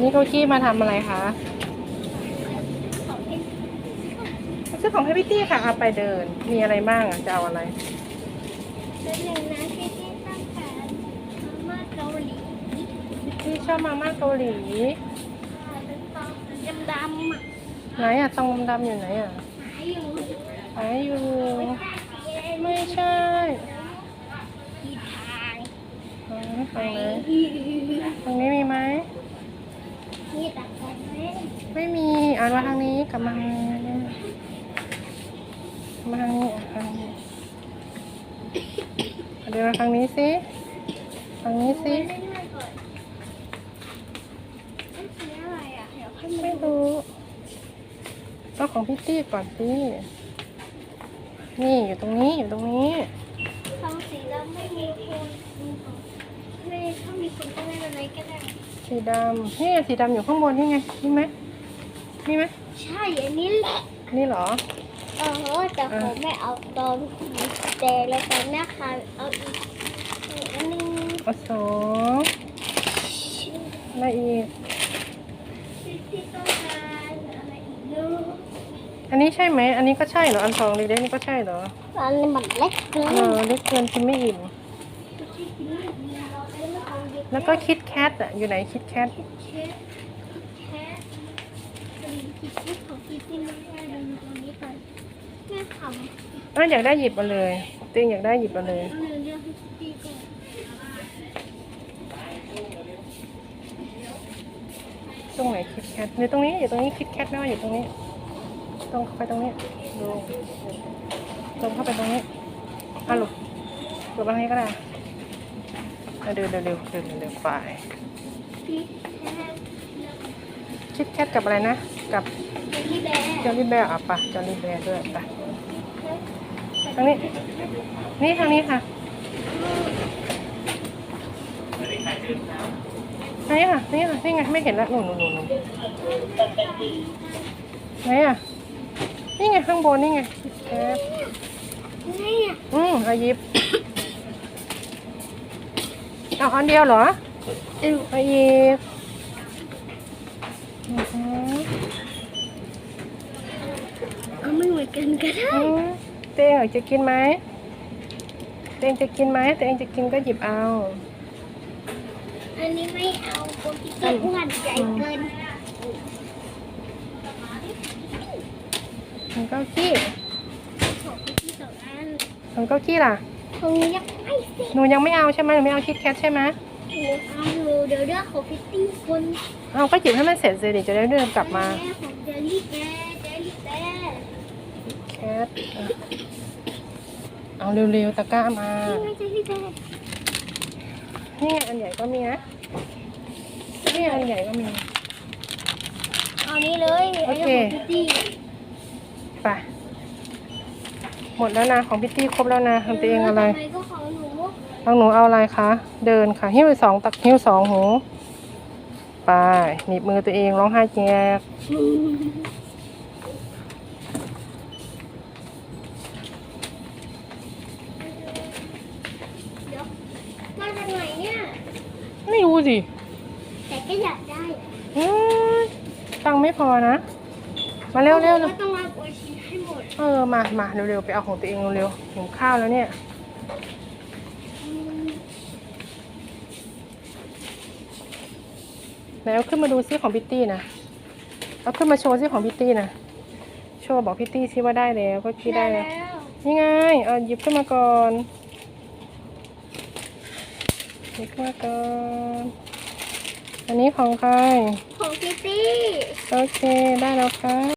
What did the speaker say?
นี่โกกี้มาทำอะไรคะซื้อของให้พี่ตี้ค่ะเอาไปเดิน มีอะไรบ้างอะจะเอาอะไรเป็นหนึ่งนะที่ที่ต้องการมาม่าเกาหลีพี่ชอบมาม่าเกาหลีเป็นฟองดำดำๆอะไหนอะตองดำๆอยู่ไหนอะหายอยู่หายอยู่ ไม่ใช่ไม่ใช่ที่ทางอ๋อตรงไหนที่ตรงนี้มีไหมที่ตัดผมไหม ไม่มีอ่านมาทางนี้กลับมาทางนี้มาทางนี้อะทางนี้เดินมาทางนี้สิทางนี้สิสีอะไรอะเดี๋ยวค่อยมาไม่ดูรู้เอาของพี่ตี้ก่อนสินี่อยู่ตรงนี้อยู่ตรงนี้ฟองสีดำไม่มีคนไม่ถ้ามีคนก็ไม่เป็นไรก็ได้สีดำนี่สีดำอยู่ข้างบนนี่ไงนี่ไหม นี่ไหมใช่ อันนี้แหละนี่เหรอ เออแต่ผมไม่เอาตอนแต่แล้วตอนหน้าค่ะเอาอีกอีกอันหนึงเอาสองอะไรอีกที่ที่ต้องการอะไรอีกเยอะอันนี้ใช่ไหม อันนี้ก็ใช่เหรอ อันสองเล็กๆนี่ก็ใช่เหรอ อันนี้มันเล็กเกินเออเล็กเกินกินไม่อิ่มที่กินไม่ดีเราไม่ต้องเอาเยอะแล้วก็คิดแคทอะ อยู่ไหนคิดแคท เชฟแค่ เป็นคิดที่ของคิดที่ไม่ได้ดูตรงนี้ก่อนแม่ทำอะอยากได้หยิบมาเลยตัวเองอยากได้หยิบมาเลยเรื่องเรื่องให้คิดที่ก่อนตรงไหนคิดแคทอยู่ตรงนี้อยู่ตรงนี้คิดแคทไม่ว่าอยู่ตรงนี้ ตรงเข้าไปตรงนี้ดูตรงเข้าไปตรงนี้อะลูกลูกตรงนี้ก็ได้อะเดินเร็วเร็วเดินเร็วไป คิดแค่ คิดแคทกับอะไรนะ กับเป็นที่แบจอรี่แบร์อะปะจอรี่แบร์ด้วยปะทางนี้ นี่ทางนี้ค่ะนี่ค่ะ นี่ค่ะ นี่ไง ไม่เห็นแล้วหนูหนูหนูหนูไหนอะ นี่ไงข้างบนนี่ไงแคปนี่อะอืมเอาหยิบเอาอันเดียวเหรอเอาหยิบอือหือ เอาไม่เหมือนกันก็ได้อืมเตงอยากจะกินไหมเตงจะกินไหมเตงจะกินก็หยิบเอา อันนี้ไม่เอาคนที่เกิดอ้วนใหญ่เกินมันก็ขี้ของพี่สองอันมันก็ขี้ล่ะตรงนี้ยังไม่เสร็จหนูยังไม่เอาใช่ไหมหนูไม่เอาคิดแคทใช่ไหมหนูเอาอยู่ เดี๋ยวเรื่องของพิตตี้คนเอาก็หยิบให้มันเสร็จสิเดี๋ยวจะได้เดินกลับมาแม่ของเจลลี่แกเจลลี่แกแคทอะเอาเร็วๆตะกร้ามานี่ไม่เจลลี่แกนี่ไงอันใหญ่ก็มีนะนี่อันใหญ่ก็มี เอานี้เลยโอไอ้เคเรื่องของพิตตี้ไปหมดแล้วนะของพี่ตี้ครบแล้วนะของตัวเองอะไร ทำไมก็ของห นูของหนูเอาอะไรคะ เดินค่ะ หิ้วสองตักหิ้วสองหูไปหนีบมือตัวเองร้องไห้แจกเดี๋ยวมาจากไหนเนี่ย ไม่รู้สิ แต่ก็อยากได้อืมตังค์ไม่พอนะ มาเร็วเร็วเร็ว ก็ต้องรับโอชิให้หมด เออ มา มาเร็วๆ ไปเอาของตัวเองเร็วๆหิวข้าวแล้วเนี่ย ไหนเอาขึ้นมาดูซิของพิตตี้นะเอาขึ้นมาโชว์ซิของพิตตี้นะโชว์บอกพิตตี้ซิว่าได้แล้วก็คิดได้แล้ว นี่ไงเอาหยิบขึ้นมาก่อนหยิบขึ้นมาก่อนอันนี้ของใครของพิตตี้โอเคได้แล้วครับ